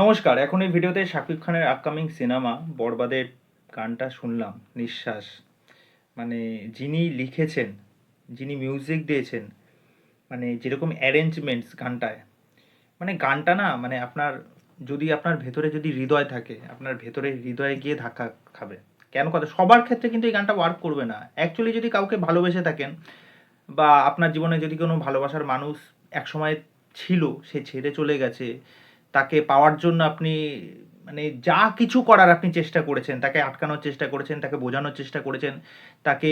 নমস্কার, এখন এই ভিডিওতে শাকিব খানের আপকামিং সিনেমা বরবাদের গানটা শুনলাম, নিঃশ্বাস। মানে যিনি লিখেছেন, যিনি মিউজিক দিয়েছেন মানে যেরকম অ্যারেঞ্জমেন্টস গানটায় মানে গানটা না মানে আপনার, যদি আপনার ভেতরে যদি হৃদয় থাকে, আপনার ভেতরে হৃদয়ে গিয়ে ধাক্কা খাবে। কেন কথা? সবার ক্ষেত্রে কিন্তু এই গানটা ওয়ার্ক করবে না। অ্যাকচুয়ালি যদি কাউকে ভালোবেসে থাকেন, বা আপনার জীবনে যদি কোনো ভালোবাসার মানুষ একসময় ছিল, সে ছেড়ে চলে গেছে তাকে পাওয়ার জন্য আপনি মানে যা কিছু করার আপনি চেষ্টা করেছেন, তাকে আটকানোর চেষ্টা করেছেন, তাকে বোঝানোর চেষ্টা করেছেন, তাকে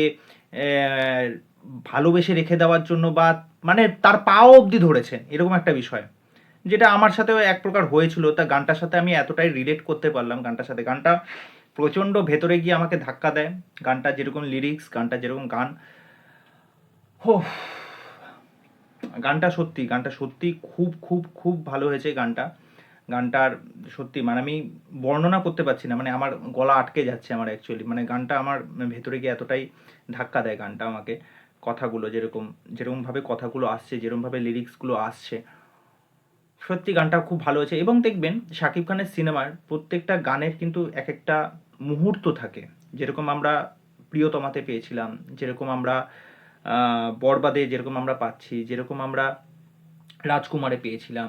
ভালোবেসে রেখে দেওয়ার জন্য বা মানে তার পাও অবধি ধরেছেন, এরকম একটা বিষয়। যেটা আমার সাথেও এক প্রকার হয়েছিল, তা গানটার সাথে আমি এতটাই রিলেট করতে পারলাম গানটার সাথে। গানটা প্রচণ্ড ভেতরে গিয়ে আমাকে ধাক্কা দেয়, গানটা যেরকম লিরিক্স গানটা যেরকম গান। হো গানটা সত্যি গানটা সত্যি খুব খুব খুব ভালো হয়েছে গানটা। গানটার সত্যি মানে আমি বর্ণনা করতে পারছি না মানে আমার গলা আটকে যাচ্ছে আমার অ্যাকচুয়ালি মানে গানটা আমার ভেতরে গিয়ে এতটাই ধাক্কা দেয় গানটা আমাকে, কথাগুলো যেরকম, যেরকমভাবে কথাগুলো আসছে, যেরকমভাবে লিরিক্সগুলো আসছে। সত্যি গানটা খুব ভালো হয়েছে এবং দেখবেন শাকিব খানের সিনেমার প্রত্যেকটা গানের কিন্তু এক একটা মুহূর্ত থাকে। যেরকম আমরা প্রিয়তমাতে পেয়েছিলাম, যেরকম আমরা বরবাদে যেরকম আমরা পাচ্ছি, যেরকম আমরা রাজকুমারে পেয়েছিলাম।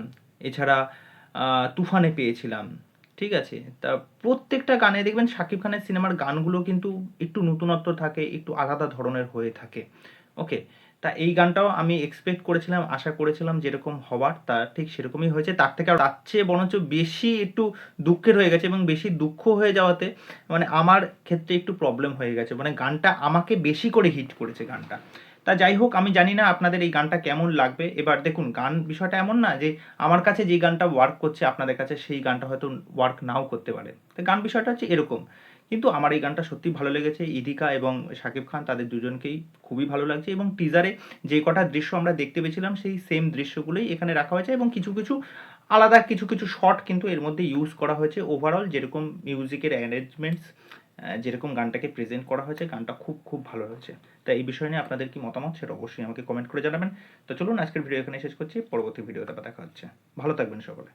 এছাড়া তুফানে পেয়েছিলাম। ঠিক আছে? তা প্রত্যেকটা গানে দেখবেন শাকিব খানের সিনেমার গানগুলো কিন্তু একটু নতুনত্ব থাকে, একটু আলাদা ধরনের হয়ে থাকে। ওকে তা এই গানটাও আমি এক্সপেক্ট করেছিলাম, আশা করেছিলাম যেরকম হবার তা ঠিক সেরকমই হয়েছে। তার থেকে আর তার চেয়ে বরঞ্চ বেশি একটু দুঃখের হয়ে গেছে এবং বেশি দুঃখ হয়ে যাওয়াতে মানে আমার ক্ষেত্রে একটু প্রবলেম হয়ে গেছে। মানে গানটা আমাকে বেশি করে হিট করেছে গানটা। তা যাই হোক, আমি জানি না আপনাদের এই গানটা কেমন লাগবে। এবার দেখুন, গান বিষয়টা এমন না যে আমার কাছে যে গানটা ওয়ার্ক করছে, আপনাদের কাছে সেই গানটা হয়তো ওয়ার্ক নাও করতে পারে। তো গান বিষয়টা হচ্ছে এরকম। কিন্তু আমার এই গানটা সত্যি ভালো লেগেছে। ইদিকা এবং শাকিব খান তাদের দুজনকেই খুবই ভালো লাগছে এবং টিজারে যে কটা দৃশ্য আমরা দেখতে পেয়েছিলাম, সেই সেম দৃশ্যগুলোই এখানে রাখা হয়েছে এবং কিছু কিছু আলাদা, কিছু কিছু শর্ট কিন্তু এর মধ্যে ইউজ করা হয়েছে ওভারঅল যেরকম মিউজিকের অ্যারেঞ্জমেন্টস যেরকম গানটাকে প্রেজেন্ট করা হয়েছে, গানটা খুব খুব ভালো হয়েছে। তো এই বিষয় নিয়ে আপনাদের কি মতামত সেটা অবশ্যই আমাকে কমেন্ট করে জানাবেন। তো চলুন, আজকের ভিডিও এখানে শেষ করছি। পরবর্তী ভিডিওতে দেখা হচ্ছে। ভালো থাকবেন সকলে।